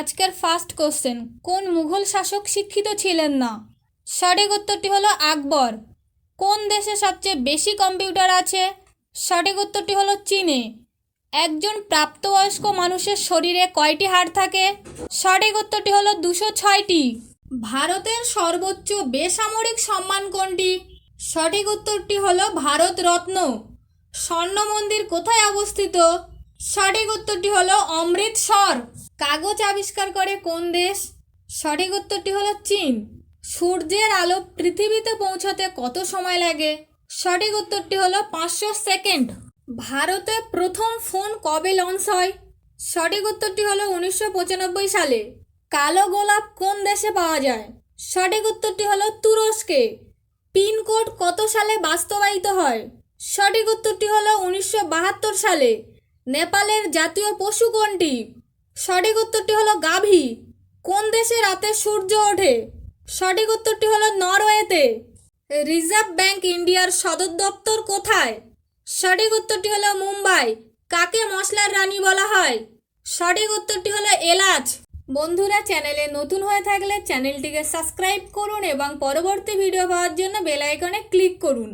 আজকের first question কোন মুঘল শাসক শিক্ষিত ছিলেন না? সঠিক উত্তরটি হলো আকবর। কোন দেশে সবচেয়ে বেশি কম্পিউটার আছে? সঠিক উত্তরটি হলো চীনে। একজন প্রাপ্তবয়স্ক মানুষের শরীরে কয়টি হাড় থাকে? সঠিক উত্তরটি হলো দুশো ছয়টি। ভারতের সর্বোচ্চ বেসামরিক সম্মান কোনটি? সঠিক উত্তরটি হলো ভারত রত্ন স্বর্ণ মন্দির কোথায় অবস্থিত? সঠিক উত্তরটি হলো অমৃতসর। কাগজ আবিষ্কার করে কোন দেশ? সঠিক উত্তরটি হলো চীন। সূর্যের আলো পৃথিবীতে পৌঁছাতে কত সময় লাগে? সঠিক উত্তরটি হলো পাঁচশো সেকেন্ড। ভারতে প্রথম ফোন কবে লঞ্চ হয়? সঠিক উত্তরটি হলো উনিশশো পঁচানব্বই সালে। কালো গোলাপ কোন দেশে পাওয়া যায়? সঠিক উত্তরটি হলো তুরস্কে। পিনকোড কত সালে বাস্তবায়িত হয়? সঠিক উত্তরটি হলো উনিশশো বাহাত্তর সালে। নেপালের জাতীয় পশু কোনটি? সঠিক উত্তরটি হলো গাভী। কোন দেশে রাতে সূর্য ওঠে? সঠিক উত্তরটি হলো নরওয়েতে। রিজার্ভ ব্যাংক ইন্ডিয়ার সদর দপ্তর কোথায়? সঠিক উত্তরটি হলো মুম্বাই। কাকে মশলার রানী বলা হয়? সঠিক উত্তরটি হলো এলাচ। বন্ধুরা, চ্যানেলে নতুন হয়ে থাকলে চ্যানেলটিকে সাবস্ক্রাইব করুন এবং পরবর্তী ভিডিও পাওয়ার জন্য বেল আইকনে ক্লিক করুন।